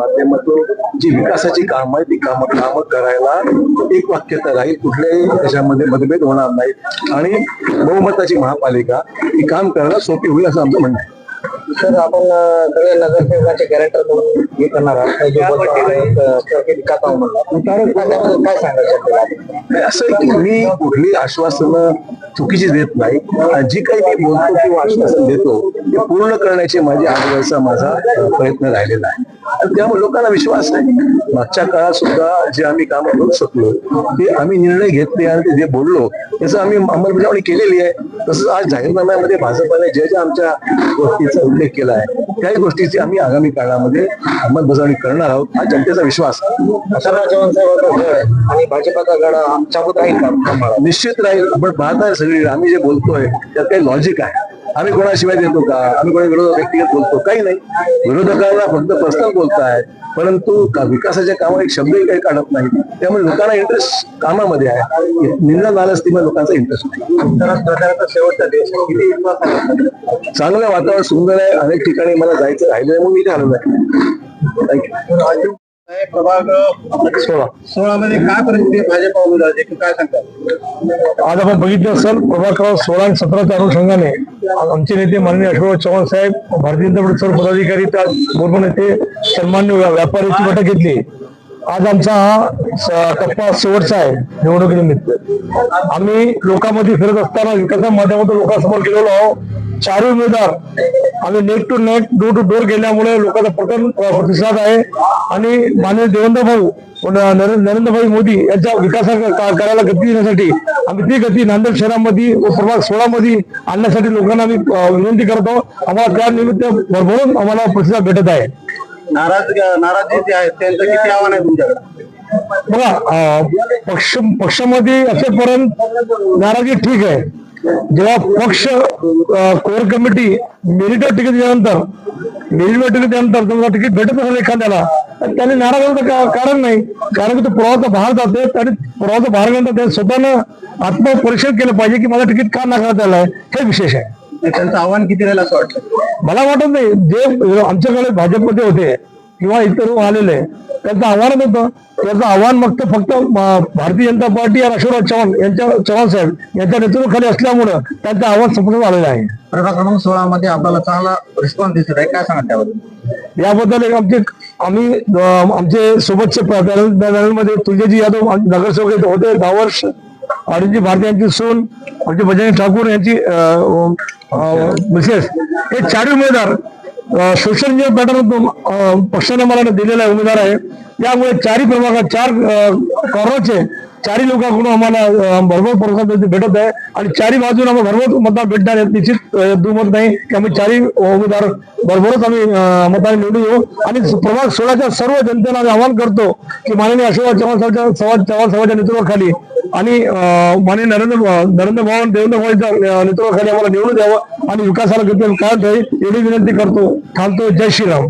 माध्यमातून जी विकासाची कामं आहेत ती कामं कामं करायला एक वाक्यता राहील. कुठल्याही त्याच्यामध्ये मतभेद होणार नाहीत आणि बहुमताची महापालिका ही काम करायला सोपी होईल असं आमचं म्हणणं आहे. सर आपण सगळे नगरसेवकाचे कॅरेक्टर म्हणून हे करणार आहात. आहे काय सांगायचं? नाही, असं आहे की मी कुठली आश्वासनं चुकीची देत नाही. जी काही मी बोलतो किंवा आश्वासन देतो ते पूर्ण करण्याची माझी आजवरचा माझा प्रयत्न राहिलेला आहे. त्यामुळे लोकांना विश्वास आहे मागच्या काळात सुद्धा जे आम्ही कामं करू शकलो ते आम्ही निर्णय घेतले आणि ते जे बोललो त्याचं आम्ही अंमलबजावणी केलेली आहे. तसंच आज जाहीरनाम्यामध्ये भाजपाने जे ज्या आमच्या गोष्टीचा उल्लेख केला आहे त्याही गोष्टीची आम्ही आगामी काळामध्ये अंमलबजावणी करणार आहोत. हा जनतेचा विश्वास आणि भाजपाचा गड राहील सांभाळा? निश्चित राहील आपण पाहताय सगळी. आम्ही जे बोलतोय त्यात काही लॉजिक आहे. आम्ही कोणाशिवाय देतो का? आम्ही कोणा विरोध व्यक्तिगत बोलतो? काही नाही. विरोधकांना फक्त पर्सनल बोलताय. परंतु का- विकासाच्या कामात एक शब्दही काही काढत नाही. त्यामुळे लोकांना इंटरेस्ट कामामध्ये आहे. निंदा नालस्तीमध्ये लोकांचा इंटरेस्ट नाही. चांगलं वातावरण सुंदर आहे. अनेक ठिकाणी मला जायचं राहिलं आहे. म्हणून मी इथे आलेलो आहे. थँक्यू प्रभाग सोळा. सोळा मध्ये काय परिस्थिती आहे? भाजपा उमेदवाराची काय सांगतात आज आपण बघितलं असेल प्रभाग क्रमांक सोळा आणि सतराच्या अनुषंगाने आमचे नेते माननीय अशोक चव्हाण साहेब भारतीय जनता पार्टी सर्व पदाधिकारी त्या बरोबर नेते सन्मान्य व्या- व्यापाऱ्याची बैठक घेतली. आज आमचा हा टप्पा शेवटचा आहे निवडणुकीनिमित्त. आम्ही लोकांमध्ये फिरत असताना विकासाच्या माध्यमातून लोकांसमोर गेलेलो आहोत. चारही उमेदवार आम्ही net to net door to door गेल्यामुळे लोकांचा प्रथम प्रतिसाद आहे. आणि माननीय देवेंद्र भाऊ नरेंद्र नरेंद्रभाई मोदी यांच्या विकासा करायला गती देण्यासाठी आम्ही ती गती नांदेड शहरामध्ये व प्रभाग सोळा मध्ये आणण्यासाठी लोकांना आम्ही विनंती करतो. आम्हाला त्या निमित्त भरभरून आम्हाला प्रतिसाद भेटत आहे. नाराज नाराजी जे आहेत त्यांचं किती आव्हान आहे तुमच्याकडे? बघा पक्ष पक्षामध्ये असेपर्यंत नाराजी ठीक आहे. जेव्हा पक्ष कोर कमिटी मेरिटवर तिकीट दिल्यानंतर मेरिटवर तिकीट दिल्यानंतर समजा तिकीट भेटत असेल एखाद्याला त्याने नाराज होण्याचं कारण नाही. कारण की तो प्रवाहाचा बाहेर जाते आणि प्रवाहाचा बाहेर गेल्यानंतर त्याने स्वतःनं आत्मपरीक्षण केलं पाहिजे की मला तिकीट का नाकारण्यात आलं आहे हे विशेष आहे. त्यांचं आव्हान किती राहील असं वाटतं? मला वाटत नाही. जे आमच्याकडे भाजपमध्ये होते किंवा इतर आलेले त्यांचं आव्हानच होतं त्याचं आव्हान फक्त फक्त भारतीय जनता पार्टी आणि अशोकराव चव्हाण यांच्या चव्हाण साहेब यांच्या नेतृत्वाखाली असल्यामुळं त्यांचं आव्हान संपूर्ण आलेलं आहे. प्रभाग क्रमांक सोळा मध्ये आपल्याला चांगला रिस्पॉन्स दिसत आहे. काय सांगा त्याबद्दल? याबद्दल एक आमचे आम्ही आमचे सोबतचे मध्ये तुळजाजी यादव नगरसेवक होते दहा वर्ष. अरुणजी भारती यांची सून आमचे बजरंग ठाकूर यांची मिसेस हे चारही उमेदवार सोशल मीडिया पॅटर्न पक्षाने मला दिलेला उमेदवार आहे. त्यामुळे चारही प्रभागात चार कॉर्नरचे चारही लोकांकडून आम्हाला अं, भरभर प्रतिसाद भेटत आहे. आणि चारही बाजून आम्हाला भरभर मतदान भेटणार आहेत निश्चित दुमत नाही की आम्ही चारही उमेदवार भरभरच आम्ही मतदान मताने निवडून येऊ. आणि प्रभाग सोळाच्या सर्व जनतेला आम्ही आवाहन करतो की माननीय अशोक चव्हाण साहेबच्या चव्हाण चव्हाण साहेबांच्या नेतृत्वाखाली आणि अं, माननीय नरेंद्र नरेंद्र भवन देवेंद्र भाऊच्या नेतृत्वाखाली आम्हाला निवडून द्यावं आणि विकासाला गती काय एवढी विनंती करतो थांबतो. जय श्रीराम.